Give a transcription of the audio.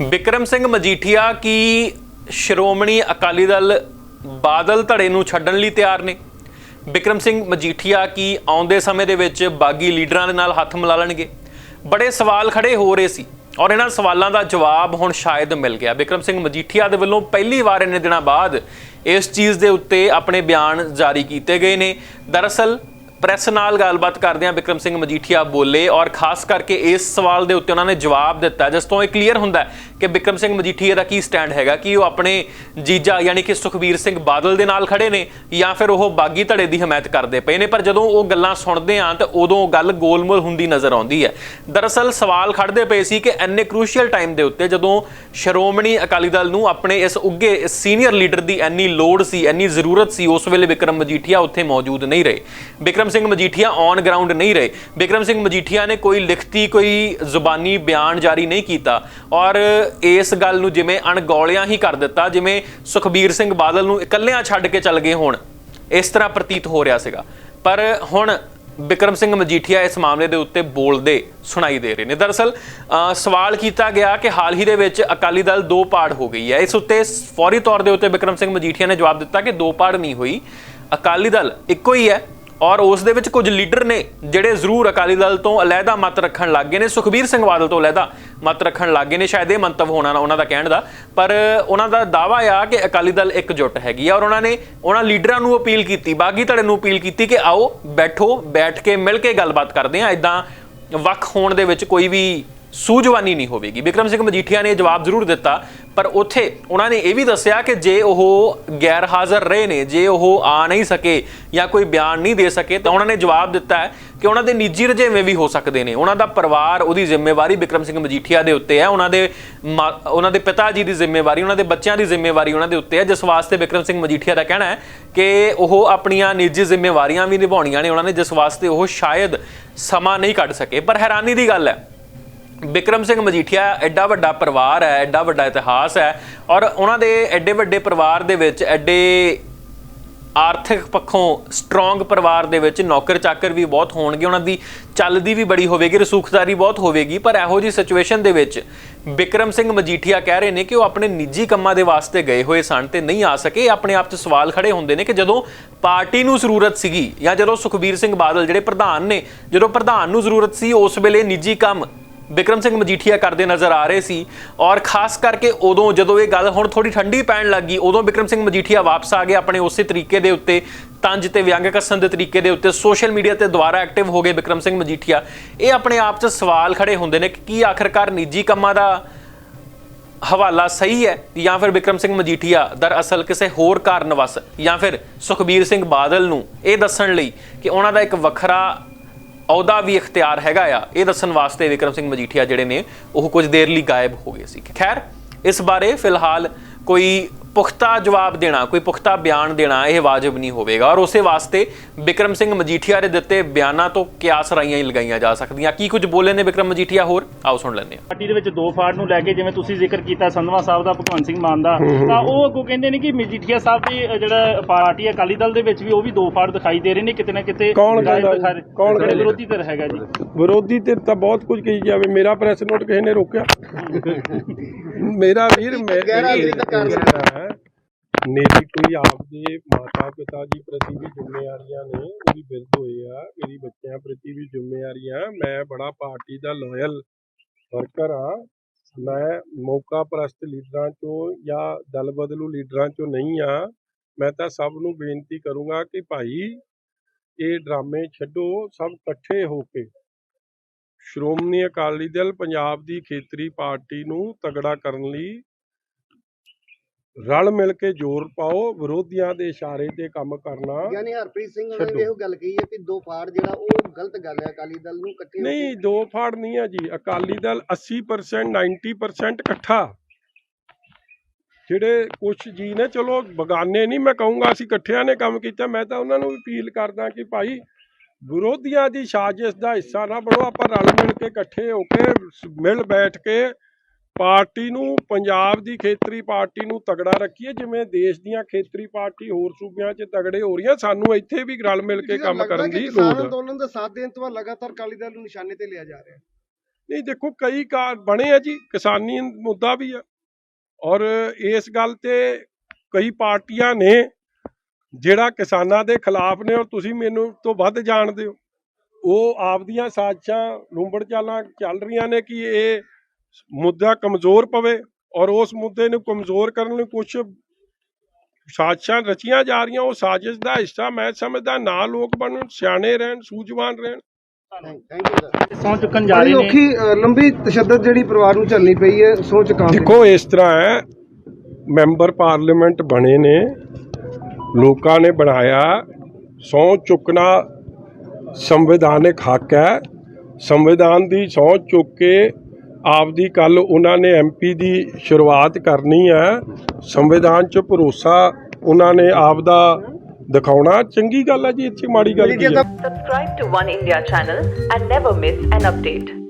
ਵਿਕਰਮ ਸਿੰਘ ਮਜੀਠੀਆ ਕੀ ਸ਼੍ਰੋਮਣੀ ਅਕਾਲੀ ਦਲ ਬਾਦਲ ਧੜੇ ਨੂੰ ਛੱਡਣ ਲਈ ਤਿਆਰ ਨੇ? ਵਿਕਰਮ ਸਿੰਘ ਮਜੀਠੀਆ ਕੀ ਆਉਂਦੇ ਸਮੇਂ ਦੇ ਵਿੱਚ ਬਾਗੀ ਲੀਡਰਾਂ ਦੇ ਨਾਲ ਹੱਥ ਮਿਲਾ ਲੈਣਗੇ? ਬੜੇ ਸਵਾਲ ਖੜੇ ਹੋ ਰਹੇ ਸੀ ਔਰ ਇਹਨਾਂ ਸਵਾਲਾਂ ਦਾ ਜਵਾਬ ਹੁਣ ਸ਼ਾਇਦ ਮਿਲ ਗਿਆ। ਵਿਕਰਮ ਸਿੰਘ ਮਜੀਠੀਆ ਦੇ ਵੱਲੋਂ ਪਹਿਲੀ ਵਾਰ ਇੰਨੇ ਦਿਨਾਂ ਬਾਅਦ ਇਸ ਚੀਜ਼ ਦੇ ਉੱਤੇ ਆਪਣੇ ਬਿਆਨ ਜਾਰੀ ਕੀਤੇ ਗਏ ਨੇ। ਦਰਅਸਲ ਪ੍ਰੈਸ ਨਾਲ ਗੱਲਬਾਤ ਕਰਦਿਆਂ ਵਿਕਰਮ ਸਿੰਘ ਮਜੀਠੀਆ ਬੋਲੇ ਔਰ ਖਾਸ ਕਰਕੇ ਇਸ ਸਵਾਲ ਦੇ ਉੱਤੇ ਉਹਨਾਂ ਨੇ ਜਵਾਬ ਦਿੱਤਾ, ਜਿਸ ਤੋਂ ਇਹ ਕਲੀਅਰ ਹੁੰਦਾ ਕਿ ਵਿਕਰਮ ਸਿੰਘ ਮਜੀਠੀਆ ਦਾ ਕੀ ਸਟੈਂਡ ਹੈਗਾ, ਕਿ ਉਹ ਆਪਣੇ ਜੀਜਾ ਯਾਨੀ ਕਿ ਸੁਖਬੀਰ ਸਿੰਘ ਬਾਦਲ ਦੇ ਨਾਲ ਖੜੇ ਨੇ ਜਾਂ ਫਿਰ ਉਹ ਬਾਗੀ ਧੜੇ ਦੀ ਹਮਾਇਤ ਕਰਦੇ ਪਏ ਨੇ, ਪਰ ਜਦੋਂ ਉਹ ਗੱਲਾਂ ਸੁਣਦੇ ਆਂ ਤਾਂ ਉਦੋਂ ਗੱਲ ਗੋਲਮੋਲ ਹੁੰਦੀ ਨਜ਼ਰ ਆਉਂਦੀ ਹੈ। ਦਰਅਸਲ ਸਵਾਲ ਖੜਦੇ ਪਏ ਸੀ ਕਿ ਐਨੇ ਕ੍ਰੂਸ਼ੀਅਲ ਟਾਈਮ ਦੇ ਉੱਤੇ ਜਦੋਂ ਸ਼੍ਰੋਮਣੀ ਅਕਾਲੀ ਦਲ ਨੂੰ ਆਪਣੇ ਇਸ ਉੱਗੇ ਸੀਨੀਅਰ ਲੀਡਰ ਦੀ ਐਨੀ ਲੋੜ ਸੀ ਐਨੀ ਜ਼ਰੂਰਤ ਸੀ, ਉਸ ਵੇਲੇ ਵਿਕਰਮ ਮਜੀਠੀਆ ਉੱਥੇ ਮੌਜੂਦ ਨਹੀਂ ਰਹੇ। ਵਿਕਰਮ ਸਿੰਘ ਮਜੀਠੀਆ ਔਨ ਗਰਾਊਂਡ ਨਹੀਂ ਰਹੇ। ਬਿਕਰਮ ਸਿੰਘ ਮਜੀਠੀਆ ਨੇ ਕੋਈ ਲਿਖਤੀ ਕੋਈ ਜ਼ੁਬਾਨੀ ਬਿਆਨ ਜਾਰੀ ਨਹੀਂ ਕੀਤਾ ਔਰ ਇਸ ਗੱਲ ਨੂੰ ਜਿਵੇਂ ਅਣਗੌਲਿਆਂ ਹੀ ਕਰ ਦਿੱਤਾ ਜਿਵੇਂ ਸੁਖਬੀਰ ਸਿੰਘ ਬਾਦਲ ਨੂੰ ਇਕੱਲਿਆਂ ਛੱਡ ਕੇ ਚੱਲ ਗਏ ਹੋਣ ਇਸ ਤਰ੍ਹਾਂ ਪ੍ਰਤੀਤ ਹੋ ਰਿਹਾ ਸੀਗਾ। ਪਰ ਹੁਣ ਬਿਕਰਮ ਸਿੰਘ ਮਜੀਠੀਆ ਇਸ ਮਾਮਲੇ ਦੇ ਉੱਤੇ ਬੋਲਦੇ ਸੁਣਾਈ ਦੇ ਰਹੇ ਨੇ। ਦਰਅਸਲ ਅ, ਸਵਾਲ ਕੀਤਾ ਗਿਆ ਕਿ ਹਾਲ ਹੀ ਦੇ ਵਿੱਚ ਅਕਾਲੀ ਦਲ ਦੋ ਪਾੜ ਹੋ ਗਈ ਹੈ। ਇਸ ਉੱਤੇ ਫੌਰੀ ਤੌਰ ਦੇ ਉੱਤੇ ਬਿਕਰਮ ਸਿੰਘ ਮਜੀਠੀਆ ਨੇ ਜਵਾਬ ਦਿੱਤਾ ਕਿ ਦੋ ਪਾੜ ਨਹੀਂ ਹੋਈ। ਅਕਾਲੀ ਦਲ ਇੱਕੋ ਹੀ ਹੈ। ਔਰ ਉਸ ਦੇ ਵਿੱਚ ਕੁਝ ਲੀਡਰ ਨੇ ਜਿਹੜੇ ਜ਼ਰੂਰ ਅਕਾਲੀ ਦਲ ਤੋਂ ਅਲੈਦਾ ਮਤ ਰੱਖਣ ਲੱਗ ਗਏ ਨੇ। ਸੁਖਬੀਰ ਸਿੰਘ ਬਾਦਲ ਤੋਂ ਅਲੱਗਾ ਮਤ ਰੱਖਣ ਲੱਗ ਗਏ ਨੇ। ਸ਼ਾਇਦ ਇਹ ਮੰਤਵ ਹੋਣਾ ਨਾ, ਉਹਨਾਂ ਦਾ ਕਹਿਣ ਦਾ। ਪਰ ਉਹਨਾਂ ਦਾ ਦਾਵਾ ਆ ਕਿ ਅਕਾਲੀ ਦਲ ਇੱਕ ਜੁੱਟ ਹੈਗੀ ਆ ਔਰ ਉਹਨਾਂ ਨੇ ਉਹਨਾਂ ਲੀਡਰਾਂ ਨੂੰ ਅਪੀਲ ਕੀਤੀ, ਬਾਗੀ ਧੜੇ ਨੂੰ ਅਪੀਲ ਕੀਤੀ ਕਿ ਆਓ ਬੈਠੋ, ਬੈਠ ਕੇ ਮਿਲ ਕੇ ਗੱਲਬਾਤ ਕਰਦੇ ਆ। ਇਦਾਂ ਵੱਖ ਹੋਣ ਦੇ ਵਿੱਚ ਕੋਈ ਵੀ ਸੂਝਵਾਨੀ ਨਹੀਂ ਹੋਵੇਗੀ। ਵਿਕਰਮ ਸਿੰਘ ਮਜੀਠੀਆ ਨੇ ਜਵਾਬ ਜ਼ਰੂਰ ਦਿੱਤਾ, ਪਰ ਉੱਥੇ ਉਹਨਾਂ ਨੇ ਇਹ ਵੀ ਦੱਸਿਆ ਕਿ ਜੇ ਉਹ ਗੈਰ ਹਾਜ਼ਰ ਰਹੇ ਨੇ, ਜੇ ਉਹ ਆ ਨਹੀਂ ਸਕੇ ਜਾਂ ਕੋਈ ਬਿਆਨ ਨਹੀਂ ਦੇ ਸਕੇ, ਤਾਂ ਉਹਨਾਂ ਨੇ ਜਵਾਬ ਦਿੱਤਾ ਹੈ ਕਿ ਉਹਨਾਂ ਦੇ ਨਿੱਜੀ ਰੁਝੇਵੇਂ ਵੀ ਹੋ ਸਕਦੇ ਨੇ। ਉਹਨਾਂ ਦਾ ਪਰਿਵਾਰ, ਉਹਦੀ ਜ਼ਿੰਮੇਵਾਰੀ ਵਿਕਰਮ ਸਿੰਘ ਮਜੀਠੀਆ ਦੇ ਉੱਤੇ ਹੈ। ਉਹਨਾਂ ਦੇ ਮਾ- ਉਹਨਾਂ ਦੇ ਪਿਤਾ ਜੀ ਦੀ ਜ਼ਿੰਮੇਵਾਰੀ, ਉਹਨਾਂ ਦੇ ਬੱਚਿਆਂ ਦੀ ਜ਼ਿੰਮੇਵਾਰੀ ਉਹਨਾਂ ਦੇ ਉੱਤੇ ਹੈ। ਜਿਸ ਵਾਸਤੇ ਵਿਕਰਮ ਸਿੰਘ ਮਜੀਠੀਆ ਦਾ ਕਹਿਣਾ ਹੈ ਕਿ ਉਹ ਆਪਣੀਆਂ ਨਿੱਜੀ ਜ਼ਿੰਮੇਵਾਰੀਆਂ ਵੀ ਨਿਭਾਉਣੀਆਂ ਨੇ। ਉਹਨਾਂ ਨੇ ਜਿਸ ਵਾਸਤੇ ਉਹ ਸ਼ਾਇਦ ਸਮਾਂ ਨਹੀਂ ਕੱਢ ਸਕੇ। ਪਰ ਹੈਰਾਨੀ ਦੀ ਗੱਲ ਹੈ ਬਿਕਰਮ ਸਿੰਘ ਮਜੀਠੀਆ ਐਡਾ ਵੱਡਾ ਪਰਿਵਾਰ ਹੈ, ਐਡਾ ਵੱਡਾ ਇਤਿਹਾਸ ਹੈ ਔਰ ਉਹਨਾਂ ਦੇ ਐਡੇ ਵੱਡੇ ਪਰਿਵਾਰ ਦੇ ਵਿੱਚ, ਐਡੇ ਆਰਥਿਕ ਪੱਖੋਂ ਸਟਰੋਂਗ ਪਰਿਵਾਰ ਦੇ ਵਿੱਚ ਨੌਕਰ ਚਾਕਰ ਵੀ ਬਹੁਤ ਹੋਣਗੇ, ਉਹਨਾਂ ਦੀ ਚੱਲਦੀ ਵੀ ਬੜੀ ਹੋਵੇਗੀ, ਰਸੂਖਦਾਰੀ ਬਹੁਤ ਹੋਵੇਗੀ, ਪਰ ਇਹੋ ਜੀ ਸਿਚੁਏਸ਼ਨ ਦੇ ਵਿੱਚ ਬਿਕਰਮ ਸਿੰਘ ਮਜੀਠੀਆ ਕਹਿ ਰਹੇ ਨੇ ਕਿ ਉਹ ਆਪਣੇ ਨਿੱਜੀ ਕੰਮਾਂ ਦੇ ਵਾਸਤੇ ਗਏ ਹੋਏ ਸਨ ਤੇ ਨਹੀਂ ਆ ਸਕੇ। ਆਪਣੇ ਆਪ 'ਚ ਸਵਾਲ ਖੜੇ ਹੁੰਦੇ ਨੇ ਕਿ ਜਦੋਂ ਪਾਰਟੀ ਨੂੰ ਜ਼ਰੂਰਤ ਸੀਗੀ ਜਾਂ ਜਦੋਂ ਸੁਖਬੀਰ ਸਿੰਘ ਬਾਦਲ ਜਿਹੜੇ ਪ੍ਰਧਾਨ ਨੇ, ਜਦੋਂ ਪ੍ਰਧਾਨ ਨੂੰ ਜ਼ਰੂਰਤ ਸੀ, ਉਸ ਵੇਲੇ ਨਿੱਜੀ ਕੰਮ ਵਿਕਰਮ ਸਿੰਘ ਮਜੀਠੀਆ ਕਰਦੇ ਨਜ਼ਰ ਆ ਰਹੇ ਸੀ ਔਰ ਖਾਸ ਕਰਕੇ ਉਦੋਂ ਜਦੋਂ ਇਹ ਗੱਲ ਹੁਣ ਥੋੜੀ ਠੰਡੀ ਪੈਣ ਲੱਗੀ ਉਦੋਂ ਵਿਕਰਮ ਸਿੰਘ ਮਜੀਠੀਆ ਵਾਪਸ ਆ ਗਏ ਆਪਣੇ ਉਸੇ ਤਰੀਕੇ ਦੇ ਉੱਤੇ, ਤੰਜ ਤੇ ਵਿਅੰਗ ਕੱਸਣ ਦੇ ਤਰੀਕੇ ਦੇ ਉੱਤੇ ਸੋਸ਼ਲ ਮੀਡੀਆ ਤੇ ਦੁਬਾਰਾ ਐਕਟਿਵ ਹੋ ਗਏ ਵਿਕਰਮ ਸਿੰਘ ਮਜੀਠੀਆ। ਇਹ ਆਪਣੇ ਆਪ 'ਚ ਸਵਾਲ ਖੜੇ ਹੁੰਦੇ ਨੇ ਕਿ ਕੀ ਆਖਰਕਾਰ ਨਿੱਜੀ ਕੰਮਾਂ ਦਾ ਹਵਾਲਾ ਸਹੀ ਹੈ ਜਾਂ ਫਿਰ ਵਿਕਰਮ ਸਿੰਘ ਮਜੀਠੀਆ ਦਰਅਸਲ ਕਿਸੇ ਹੋਰ ਕਾਰਨ ਵਸ ਜਾਂ ਫਿਰ ਸੁਖਬੀਰ ਸਿੰਘ ਬਾਦਲ ਨੂੰ ਇਹ ਦੱਸਣ ਲਈ ਕਿ ਉਹਨਾਂ ਦਾ ਇੱਕ ਵੱਖਰਾ ਅਹੁਦਾ ਵੀ ਇਖਤਿਆਰ ਹੈਗਾ ਆ। ਇਹ ਦੱਸਣ ਵਾਸਤੇ ਵਿਕਰਮ ਸਿੰਘ ਮਜੀਠੀਆ ਜਿਹੜੇ ਨੇ, ਉਹ ਕੁਝ ਦੇਰ ਲਈ ਗਾਇਬ ਹੋ ਗਏ ਸੀ। ਖੈਰ, ਇਸ ਬਾਰੇ ਫਿਲਹਾਲ ਕੋਈ ਪੁਖਤਾ ਜਵਾਬ ਦੇਣਾ ਕੋਈ ਪੁਖਤਾ ਬਿਆਨ ਦੇਣਾ ਇਹ ਵਾਜਬ ਨਹੀਂ ਹੋਵੇਗਾ। ਔਰ ਉਸੇ ਵਾਸਤੇ ਵਿਕਰਮ ਸਿੰਘ ਮਜੀਠੀਆ ਦੇ ਦਿੱਤੇ ਬਿਆਨਾਂ ਤੋਂ ਕਿਆਸ ਰਾਈਆਂ ਹੀ ਲਗਾਈਆਂ ਜਾ ਸਕਦੀਆਂ। ਕੀ ਕੁਝ ਬੋਲੇ ਨੇ ਵਿਕਰਮ ਮਜੀਠੀਆ ਹੋਰ? ਆਓ ਸੁਣ ਲੈਂਦੇ ਹਾਂ। ਪਾਰਟੀ ਦੇ ਵਿੱਚ ਦੋ ਫਾੜ ਨੂੰ ਲੈ ਕੇ ਜਿਵੇਂ ਤੁਸੀਂ ਜ਼ਿਕਰ ਕੀਤਾ ਸੰਧਵਾ ਸਾਹਿਬ ਦਾ ਭਗਵੰਤ ਸਿੰਘ ਮਾਨ ਦਾ ਤਾਂ ਉਹ ਅੱਗੋਂ ਕਹਿੰਦੇ ਨੇ ਕਿ ਮਜੀਠੀਆ ਸਾਹਿਬ ਦੀ ਜਿਹੜਾ ਪਾਰਟੀ ਅਕਾਲੀ ਦਲ ਦੇ ਵਿੱਚ ਵੀ ਉਹ ਵੀ ਦੋ ਫਾੜ ਦਿਖਾਈ ਦੇ ਰਹੇ ਨੇ ਕਿਤੇ ਨਾ ਕਿਤੇ ਕੌਣ ਕੌਣ? ਵਿਰੋਧੀ ਧਿਰ ਹੈਗਾ ਜੀ। ਵਿਰੋਧੀ ਤੇ ਤਾਂ ਬਹੁਤ ਕੁਝ ਕਹੀ ਜਾਵੇ ਮੇਰਾ ਪ੍ਰੈਸ ਨੋਟ ਕਿਸੇ ਨੇ ਰੋਕਿਆ। ਮੇਰਾ ਵੀਰ ਮੇਰੀ ਮੇਰੀ ਕੋਈ ਆਪਦੇ ਮਾਤਾ ਪਿਤਾ ਜੀ ਪ੍ਰਤੀ ਵੀ ਜ਼ਿੰਮੇਵਾਰੀਆਂ ਨੇ, ਉਹ ਬਿਰਧ ਹੋਏ ਆ, ਮੇਰੀ ਬੱਚਿਆਂ ਪ੍ਰਤੀ ਵੀ ਜ਼ਿੰਮੇਵਾਰੀਆਂ, ਮੈਂ ਬੜਾ ਪਾਰਟੀ ਦਾ ਲਾਇਲ ਵਰਕਰ ਆ ਮੈਂ ਮੌਕਾ ਪ੍ਰਸਤ ਲੀਡਰਾਂ ਚੋਂ ਜਾਂ ਦਲ ਬਦਲੂ ਲੀਡਰਾਂ ਚੋਂ ਨਹੀਂ ਆ। ਮੈਂ ਤਾਂ ਸਭ ਨੂੰ ਬੇਨਤੀ ਕਰੂੰਗਾ ਕਿ ਭਾਈ, ਇਹ ਡਰਾਮੇ ਛੱਡੋ, ਸਭ ਇਕੱਠੇ ਹੋ ਕੇ। ਸ਼੍ਰੋਮਣੀ ਅਕਾਲੀ ਦਲ ਪੰਜਾਬ ਦੀ ਖੇਤਰੀ ਪਾਰਟੀ ਨੂੰ ਤਗੜਾ ਕਰਨ ਲਈ ਰਲ ਮਿਲ ਕੇ ਜ਼ੋਰ ਪਾਓ ਵਿਰੋਧੀਆਂ ਦੇ ਇਸ਼ਾਰੇ ਤੇ ਕੰਮ ਕਰਨਾ। ਯਾਨੀ ਹਰਪ੍ਰੀਤ ਸਿੰਘ। ਨੇ ਇਹੋ ਗੱਲ ਕਹੀ ਹੈ ਕਿ ਦੋ ਫਾੜ ਜਿਹੜਾ ਉਹ ਗਲਤ ਗੱਲ ਹੈ ਅਕਾਲੀ ਦਲ ਨੂੰ ਇਕੱਠੇ ਹੋ ਨਹੀਂ ਦੋ ਫਾੜ ਨਹੀਂ ਆ ਜੀ। ਅਕਾਲੀ ਦਲ 80% 90% ਇਕੱਠਾ। ਜਿਹੜੇ ਕੁਛ ਜੀ ਨੇ ਚਲੋ ਬਗਾਨੇ ਨਹੀਂ ਮੈਂ ਕਹੂੰਗਾ ਅਸੀਂ ਇਕੱਠਿਆਂ ਨੇ ਕੰਮ ਕੀਤਾ। ਮੈਂ ਤਾਂ ਉਹਨਾਂ ਨੂੰ ਵੀ ਅਪੀਲ ਕਰਦਾ ਕਿ ਭਾਈ ਵਿਰੋਧੀਆਂ ਦੀ ਸਾਜ਼ਿਸ਼ ਦਾ ਹਿੱਸਾ ਨਾ ਬਣੋ। ਆਪਾਂ ਰਲ ਮਿਲ ਕੇ ਇਕੱਠੇ ਹੋ ਕੇ ਮਿਲ ਬੈਠ ਕੇ ਪਾਰਟੀ ਨੂੰ ਪੰਜਾਬ ਦੀ ਖੇਤਰੀ ਪਾਰਟੀ ਨੂੰ ਤਗੜਾ ਰੱਖੀਏ ਜਿਵੇਂ ਦੇਸ਼ ਦੀਆਂ ਖੇਤਰੀ ਪਾਰਟੀ ਹੋਰ ਸੂਬਿਆਂ 'ਚ ਤਗੜੇ ਹੋ ਰਹੀਆਂ ਸਾਨੂੰ ਇੱਥੇ ਵੀ ਰਲ ਮਿਲ ਕੇ ਕੰਮ ਕਰਨ ਦੀ ਲੋੜ ਹੈ। ਅੰਦੋਲਨ ਦਾ ਸਾਥ ਦੇਣ ਤੋਂ ਬਾਅਦ ਲਗਾਤਾਰ ਅਕਾਲੀ ਦਲ ਨੂੰ ਨਿਸ਼ਾਨੇ ਤੇ ਲਿਆ ਜਾ ਰਿਹਾ ਨਹੀਂ ਦੇਖੋ ਕਈ ਕਾਰ ਬਣੇ ਆ ਜੀ ਕਿਸਾਨੀ ਮੁੱਦਾ ਵੀ ਆ। ਔਰ ਇਸ ਗੱਲ ਤੇ ਕਈ ਪਾਰਟੀਆਂ ਨੇ ਜਿਹੜਾ ਕਿਸਾਨਾਂ ਦੇ ਖਿਲਾਫ ਨੇ ਔਰ ਤੁਸੀਂ ਮੈਨੂੰ ਤੋਂ ਵੱਧ ਜਾਣਦੇ ਹੋ। ਉਹ ਆਪਦੀਆਂ ਸਾਜ਼ਿਸ਼ਾਂ ਲੁੰਬੜ ਚਾਲਾਂ ਚੱਲ ਰਹੀਆਂ ਨੇ ਕਿ ਇਹ ਮੁੱਦਾ ਕਮਜ਼ੋਰ ਪਵੇ ਔਰ ਉਸ ਮੁੱਦੇ ਨੂੰ ਕਮਜ਼ੋਰ ਕਰਨ ਲਈ ਕੁਝ ਸਾਜ਼ਿਸ਼ਾਂ ਰਚੀਆਂ ਜਾ ਰਹੀਆਂ ਉਹ ਸਾਜ਼ਿਸ਼ ਦਾ ਹਿੱਸਾ ਮੈਂ ਸਮਝਦਾ ਨਾ ਲੋਕ ਬਣਨ ਸਿਆਣੇ ਰਹਿਣ ਸੂਝਵਾਨ ਰਹਿਣ। ਥੈਂਕ ਯੂ ਸਰ ਸਹੁੰ ਚੁੱਕਣ ਜਾ ਬੜੀ ਰਹੇ ਨੇ। ਔਖੀ ਅ, ਲੰਬੀ ਤਸ਼ੱਦਦ ਜਿਹੜੀ ਪਰਿਵਾਰ ਨੂੰ ਝੱਲਣੀ ਪਈ ਹੈ ਸੋਚ ਚੁੱਕਾ ਦੇਖੋ ਇਸ ਤਰ੍ਹਾਂ ਹੈ ਮੈਂਬਰ ਪਾਰਲੀਮੈਂਟ ਬਣੇ ਨੇ ਲੋਕਾਂ ਨੇ ਬਣਾਇਆ ਸਹੁੰ ਚੁੱਕਣਾ ਸੰਵਿਧਾਨਿਕ ਹੱਕ ਹੈ। ਸੰਵਿਧਾਨ ਦੀ ਸਹੁੰ ਚੁੱਕ ਕੇ ਆਪਦੀ ਕੱਲ ਉਹਨਾਂ ਨੇ ਐਮਪੀ ਦੀ ਸ਼ੁਰੂਆਤ ਕਰਨੀ ਹੈ। ਸੰਵਿਧਾਨ 'ਚ ਭਰੋਸਾ ਉਹਨਾਂ ਨੇ ਆਪਦਾ ਦਿਖਾਉਣਾ। ਚੰਗੀ ਗੱਲ ਹੈ ਜੀ ਇੱਥੇ ਮਾੜੀ ਗੱਲ ਕੀ ਹੈ? Subscribe to One India channel and never miss an update.